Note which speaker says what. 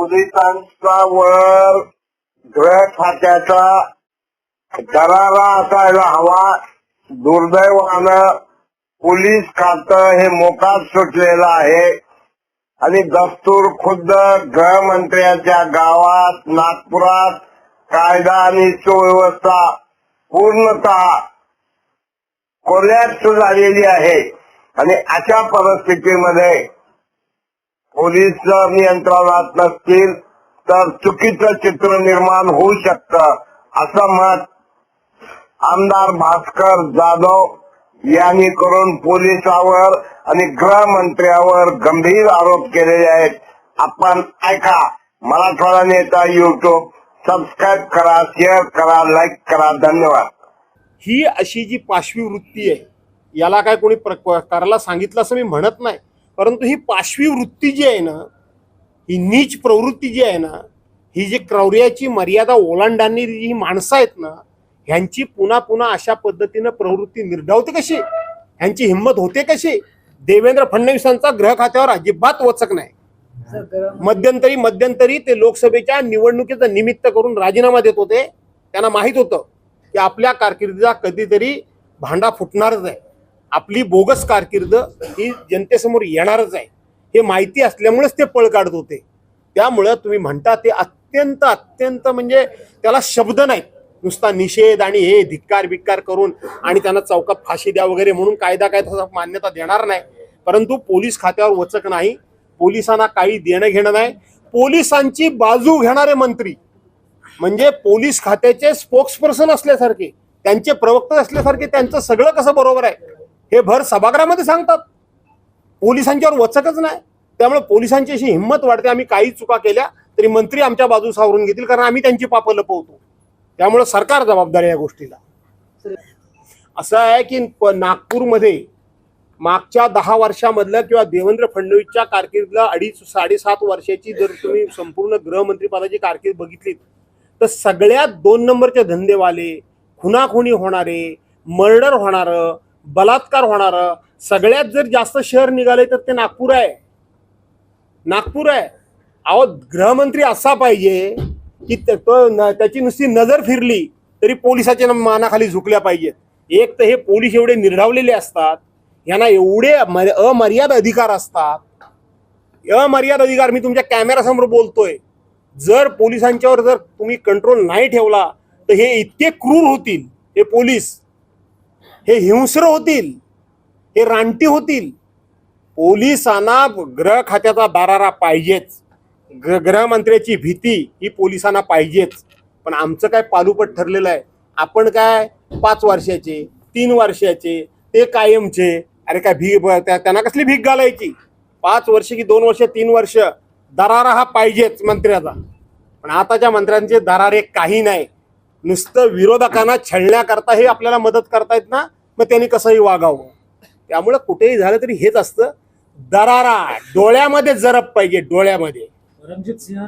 Speaker 1: पोलिसांचा वर गृह खात्याचा दरारा असायला हवा. दुर्दैवानं पोलीस खातं हे मोकात सुटलेलं आहे. आणि दस्तूर खुद्द गृहमंत्र्यांच्या गावात नागपुरात कायदा आणि सुव्यवस्था पूर्णतः कोल्याप्स झालेली आहे. आणि अशा परिस्थितीमध्ये पोलीस जर नियंत्रणात नसतील तर चुकीचं चित्र निर्माण होऊ शकतं असं मत आमदार भास्कर जाधव यांनी करून पोलिसावर आणि गृहमंत्र्यावर गंभीर आरोप केलेले आहेत. आपण ऐका मराठवाडा नेता युट्यूब सबस्क्राईब करा शेअर करा लाईक करा. धन्यवाद.
Speaker 2: ही अशी जी पाशवी वृत्ती आहे याला काय कोणी प्र- करायला सांगितलं असं मी म्हणत नाही. परंतु ही पाशवी वृत्ती जी आहे ना ही नीच प्रवृत्ती जी आहे ना ही जी क्रौर्याची मर्यादा ओलांडांनी जी माणसं आहेत ना ह्यांची पुन्हा पुन्हा अशा पद्धतीनं प्रवृत्ती निर्धावते कशी? ह्यांची हिंमत होते कशी? देवेंद्र फडणवीसांचा ग्रह खात्यावर अजिबात वचक नाही. मध्यंतरी मध्यंतरी ते लोकसभेच्या निवडणुकीचं निमित्त करून राजीनामा देत होते. त्यांना माहीत होतं की आपल्या कारकिर्दीचा कधीतरी भांडा फुटणारच आहे. आपली बोगस कारकीर्द ही जनतेसमोर येणारच आहे. हे माहिती असल्यामुळेच ते पळ काढत होते. त्यामुळं तुम्ही म्हणता ते अत्यंत अत्यंत म्हणजे त्याला शब्द नाहीत. नुसता निषेध आणि हे धिक्कार बिक्कार करून आणि त्यांना चौकात फाशी द्या वगैरे म्हणून कायदा काय तसा मान्यता देणार नाही. परंतु पोलीस खात्यावर वचक नाही. पोलिसांना काही देणं घेणं नाही. पोलिसांची बाजू घेणारे मंत्री म्हणजे पोलीस खात्याचे स्पोक्स पर्सन असल्यासारखे त्यांचे प्रवक्ते असल्यासारखे त्यांचं सगळं कसं बरोबर आहे? हे भर सभागृहामध्ये सांगतात. पोलिसांच्यावर वचकच नाही. त्यामुळे पोलिसांची अशी हिंमत वाढते. आम्ही काही चुका केल्या तरी मंत्री आमच्या बाजू सावरून घेतील कारण आम्ही त्यांची पापं लपवतो. त्यामुळे सरकार जबाबदार या गोष्टीला. असं आहे की नागपूरमध्ये मागच्या दहा वर्षामधलं किंवा देवेंद्र फडणवीसच्या कारकिर्दीला अडीच साडेसात वर्षाची जर तुम्ही संपूर्ण गृहमंत्रीपदाची कारकीर्द बघितलीत तर सगळ्यात दोन नंबरचे धंदेवाले खुनाखुनी होणारे मर्डर होणारं बलात्कार होणारं सगळ्यात जर जास्त शहर निघाले तर ते नागपूर आहे. नागपूर आहे. अहो गृहमंत्री असा पाहिजे की तो त्याची नुसती नजर फिरली तरी पोलिसाच्या मानाखाली झुकल्या पाहिजेत. एक तर हे पोलीस एवढे निर्ढावलेले असतात यांना एवढे अमर्याद अधिकार असतात. अमर्याद अधिकार मी तुमच्या कॅमेरासमोर बोलतोय. जर पोलिसांच्यावर जर तुम्ही कंट्रोल नाही ठेवला तर हे इतके क्रूर होतील हे पोलीस. हे हिंस्र होतील हे रानटी होतील. पोलिसांना ग्रह खात्याचा दारारा पाहिजेच. ग्र गृहमंत्र्याची भीती ही पोलिसांना पाहिजेच. पण आमचं काय पालुपट ठरलेलं आहे? आपण काय पाच वर्षाचे तीन वर्षाचे ते कायमचे? अरे काय भी त्यांना कसली भीक घालायची? पाच वर्ष की दोन वर्ष तीन वर्ष? दरारा हा पाहिजेच मंत्र्याचा. पण आताच्या मंत्र्यांचे दरारे काही नाही नुसतं विरोधकांना छळण्याकरता हे आपल्याला मदत करतायत ना? मग त्यांनी कसंही वागावं. त्यामुळं कुठेही झालं तरी हेच असतं. दरारा डोळ्यामध्ये जरब पाहिजे डोळ्यामध्ये.
Speaker 3: रणजित सिंह